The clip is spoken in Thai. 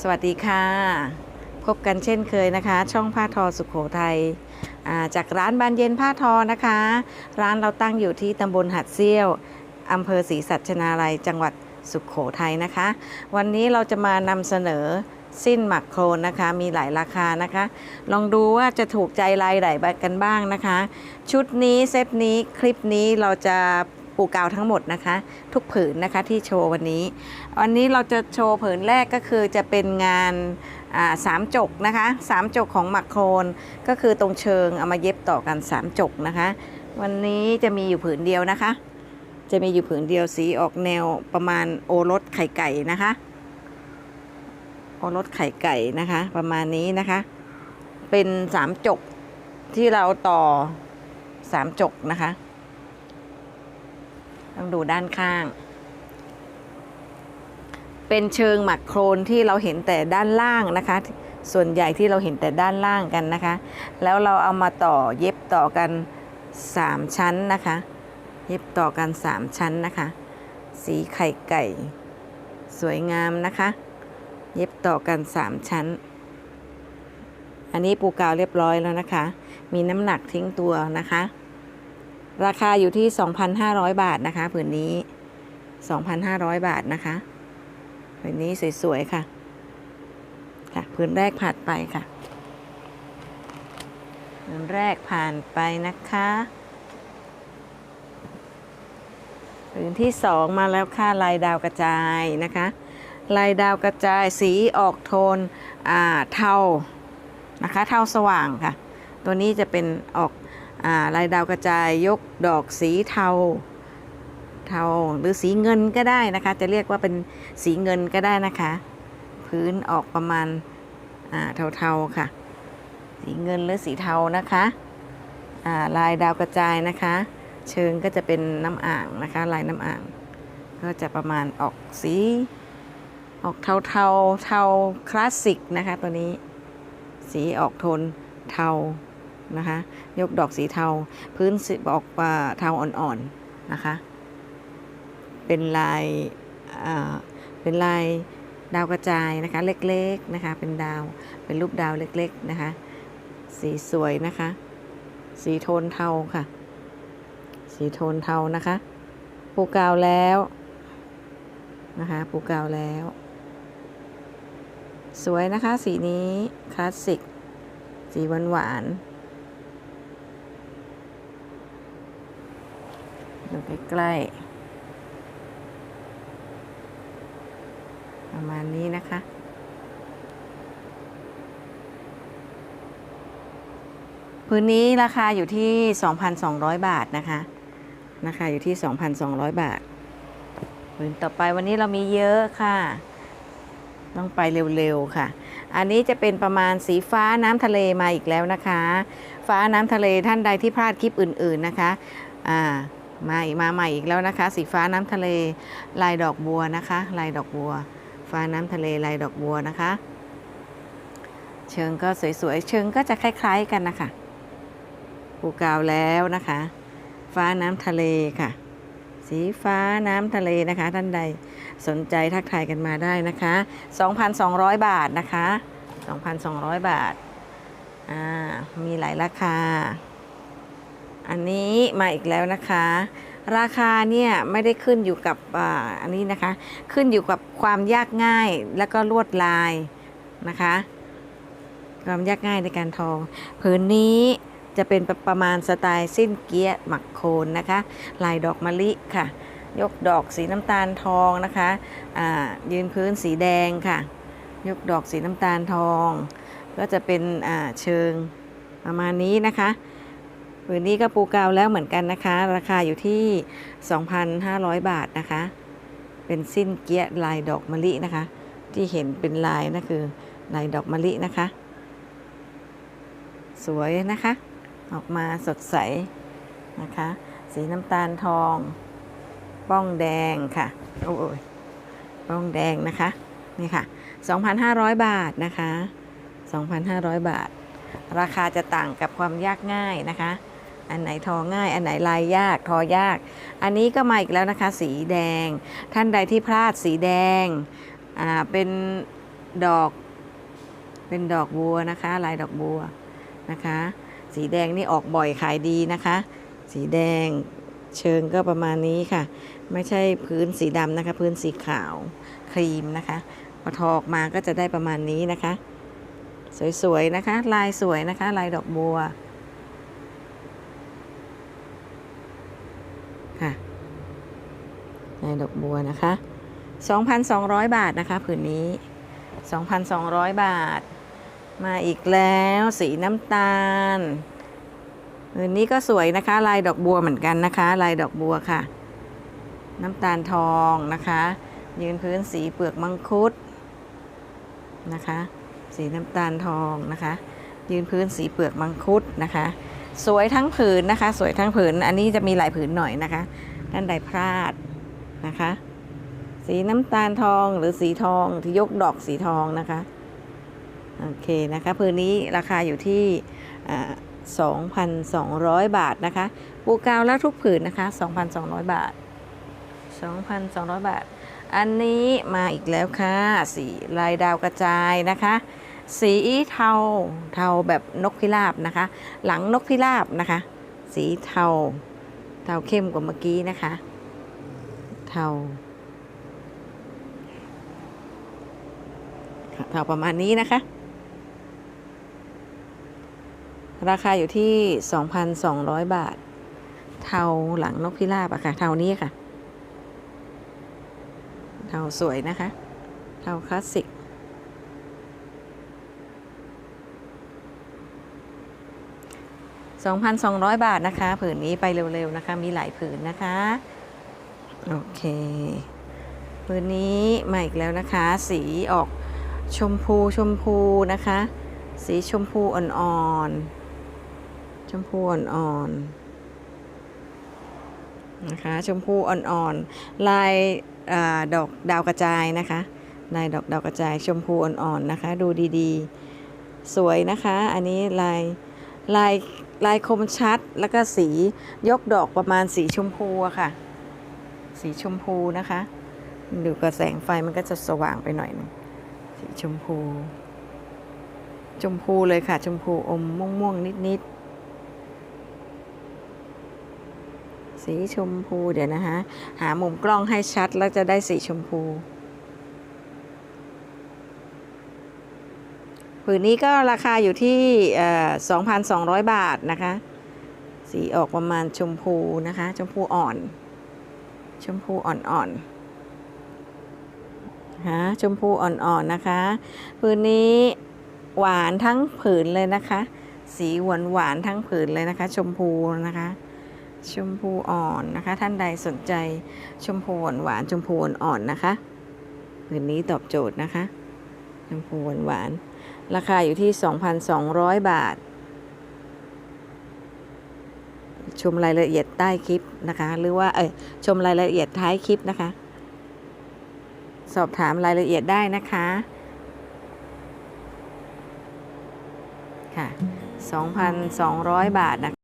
สวัสดีค่ะ พบกันเช่นเคยนะคะ ช่องผ้าทอสุขโขทัยจากร้านบานเย็นผ้าทอนะคะ ร้านเราตั้งอยู่ที่ตำบลหัดเซี่ยวอำเภอศรีสัชนาลัยจังหวัดสุขโขทัยนะคะ วันนี้เราจะมานำเสนอสิ้นหมักโครนนะคะ มีหลายราคานะคะ ลองดูว่าจะถูกใจลายไหนกันบ้างนะคะ ชุดนี้เซตนี้คลิปนี้เราจะ ปูกาวทั้งหมดนะคะ ทุกผืนนะคะที่โชว์วันนี้ วันนี้เราจะโชว์ผืนแรกก็คือจะเป็นงานาสามจกนะคะสามจกของหมักโครนก็คือตรงเชิงเอามาเย็บต่อกันสามจกนะคะ วันนี้จะมีอยู่ผืนเดียวนะคะ จะมีอยู่ผืนเดียวสีออกแนวประมาณโอรสไข่ไก่นะคะโอรสไข่ไก่นะคะ ประมาณนี้นะคะ เป็นสามจกที่เราต่อสามจกนะคะ ต้องดูด้านข้าง เป็นเชิงหมักโครนที่เราเห็นแต่ด้านล่างนะคะ ส่วนใหญ่ที่เราเห็นแต่ด้านล่างกันนะคะ แล้วเราเอามาต่อเย็บต่อกัน 3 ชั้นนะคะ เย็บต่อกัน 3 ชั้นนะคะ สีไข่ไก่ สวยงามนะคะ เย็บต่อกัน 3 ชั้น อันนี้ปูกาวเรียบร้อยแล้วนะคะ มีน้ำหนักทิ้งตัวนะคะ ราคาอยู่ที่ 2,500 บาทนะคะผืนนี้ 2,500 บาทนะคะผืนนี้สวยๆค่ะ ค่ะผืนแรกผ่านไปค่ะผืนแรกผ่านไปนะคะผืนที่สองมาแล้วค่ะลายดาวกระจายนะคะ ลายดาวกระจายสีออกโทนอ่าเทานะคะ เทาสว่างค่ะ ตัวนี้จะเป็นออก ลายดาวกระจายยกดอกสีเทา เทาหรือสีเงินก็ได้นะคะ จะเรียกว่าเป็นสีเงินก็ได้นะคะ พื้นออกประมาณาเทาๆค่ะ สีเงินหรือสีเทานะคะาลายดาวกระจายนะคะ เชิงก็จะเป็นน้ำอ่างนะคะ ลายน้ำอ่าง ก็จะประมาณออกสีออกเทาเทาๆเทาคลาสสิกนะคะตัวนี้ สีออกโทนเทา นะคะ ยกดอกสีเทา พื้นสีออกอ่าเทาอ่อนๆนะคะ เป็นลายเป็นลายดาวกระจายนะคะ เล็กๆนะคะ เป็นดาว เป็นรูปดาวเล็กๆนะคะ สีสวยนะคะ สีโทนเทาค่ะ สีโทนเทานะคะ ปูกาวแล้วนะคะ ปูกาวแล้ว สวยนะคะ สีนี้คลาสสิก สีหวานหวาน ดูใกล้ๆประมาณนี้นะคะ พื้นนี้ราคาอยู่ที่ 2,200 บาทนะคะนะคะ อยู่ที่ 2,200 บาท พื้นต่อไปวันนี้เรามีเยอะค่ะ ต้องไปเร็วๆค่ะ อันนี้จะเป็นประมาณสีฟ้าน้ำทะเลมาอีกแล้วนะคะ ฟ้าน้ำทะเลท่านใดที่พลาดคลิปอื่นๆนะคะ อ่า มาอีกมาใหม่อีกแล้วนะคะ สีฟ้าน้ำทะเล ลายดอกบัวนะคะ ลายดอกบัว ฟ้าน้ำทะเลลายดอกบัวนะคะ เชิงก็สวยๆ เชิงก็จะคล้ายๆกันนะคะปูกาวแล้วนะคะ ฟ้าน้ำทะเลค่ะ สีฟ้าน้ำทะเลนะคะ ท่านใดสนใจทักทายกันมาได้นะคะ 2,200 บาทนะคะ 2,200 บาท อ่า มีหลายราคา อันนี้มาอีกแล้วนะคะ ราคาเนี่ยไม่ได้ขึ้นอยู่กับอ,อันนี้นะคะ ขึ้นอยู่กับความยากง่ายแล้วก็ลวดลายนะคะ ความยากง่ายในการทอผืนนี้จะเป็นประมาณสไตล์สิ้นเกี้ยหมักโคนนะคะ ลายดอกมะลิค่ะ ยกดอกสีน้ำตาลทองนะคะยืนพื้นสีแดงค่ะ ยกดอกสีน้ำตาลทอง ก็จะเป็นเชิงประมาณนี้นะคะ ผืนนี้ก็ปูกาวแล้วเหมือนกันนะคะ ราคาอยู่ที่ 2,500 บาทนะคะ เป็นสิ้นเกี้ยลายดอกมะลินะคะ ที่เห็นเป็นลายนั่นคือลายดอกมะลินะคะ สวยนะคะ ออกมาสดใสนะคะ สีน้ำตาลทอง ป้องแดงค่ะโอ้ยป้องแดงนะคะนี่ค่ะ 2,500 บาทนะคะ 2,500 บาท ราคาจะต่างกับความยากง่ายนะคะ อันไหนทอง่าย อันไหนลายยากทอยาก อันนี้ก็มาอีกแล้วนะคะ สีแดง ท่านใดที่พลาดสีแดงอ่าเป็นดอก เป็นดอกบัวนะคะ ลายดอกบัวนะคะ สีแดงนี่ออกบ่อยขายดีนะคะ สีแดงเชิงก็ประมาณนี้ค่ะ ไม่ใช่พื้นสีดำนะคะ พื้นสีขาวครีมนะคะพอทอออกมาก็จะได้ประมาณนี้นะคะ สวยๆนะคะ ลายสวยนะคะ ลายดอกบัวค่ะลาย ดอกบัวนะคะ 2,200 บาทนะคะผืนนี้ 2,200 บาท มาอีกแล้วสีน้ำตาลผืนนี้ก็สวยนะคะ ลายดอกบัวเหมือนกันนะคะ ลายดอกบัวค่ะ น้ำตาลทองนะคะ ยืนพื้นสีเปลือกมังคุดนะคะ สีน้ำตาลทองนะคะ ยืนพื้นสีเปลือกมังคุดนะคะสวยทั้งผืนนะคะ สวยทั้งผืน อันนี้จะมีหลายผืนหน่อยนะคะ ด้านใดพลาด นะคะ สีน้ำตาลทองหรือสีทองที่ยกดอกสีทองนะคะ โอเคนะคะผืนนี้ราคาอยู่ที่อ่า2,200 บาทนะคะ ปูกาวแล้วทุกผืนนะคะ 2,200 บาท 2,200 บาท อันนี้มาอีกแล้วค่ะ สีลายดาวกระจายนะคะสีเทาเทาแบบนกพิราบนะคะ หลังนกพิราบนะคะ สีเทา เทาเข้มกว่าเมื่อกี้นะคะ เทาเทาประมาณนี้นะคะ ราคาอยู่ที่ 2,200 บาท เทาหลังนกพิราบอะค่ะ เทานี้ค่ะ เทาสวยนะคะ เทาคลาสสิก2,200 บาทนะคะ ผืนนี้ไปเร็ว ๆ นะคะ มีหลายผืนนะคะ โอเคผืนนี้มาอีกแล้วนะคะ สีออกชมพูชมพูนะคะ สีชมพูอ่อนๆชมพูอ่อนๆนะคะ ชมพูอ่อนๆลายอดอกดาวกระจายนะคะลายดอกดาวกระจายชมพูอ่อนๆนะคะ ดูดีๆ สวยนะคะ อันนี้ลายลายลายคมชัดแล้วก็สียกดอกประมาณสีชมพูอะค่ะ สีชมพูนะคะดูกับแสงไฟมันก็จะสว่างไปหน่อยนึงสีชมพู ชมพูเลยค่ะ ชมพูอมม่วงม่วงนิดนิดๆสีชมพูเดี๋ยวนะคะ หามุมกล้องให้ชัดแล้วจะได้สีชมพูผืนนี้ก็ราคาอยู่ที่เอ่อ2,200 บาทนะคะ สีออกประมาณชมพูนะคะ ชมพูอ่อน ชมพูอ่อนๆนะคะชมพูอ่อนๆนะคะผืนนี้หวานทั้งผืนเลยนะคะ สีหวานหวานทั้งผืนเลยนะคะ ชมพูนะคะ ชมพูอ่อนนะคะ ท่านใดสนใจชมพูหวานหวานชมพูอ่อนๆนะคะผืนนี้ตอบโจทย์นะคะชมพูหวานหวานราคาอยู่ที่ 2,200 บาท ช มรายละเอียดใต้คลิปนะคะ หรือว่าเอยชมรายละเอียดท้ายคลิปนะคะ สอบถามรายละเอียดได้นะคะค่ะ2,200 บาทนะคะ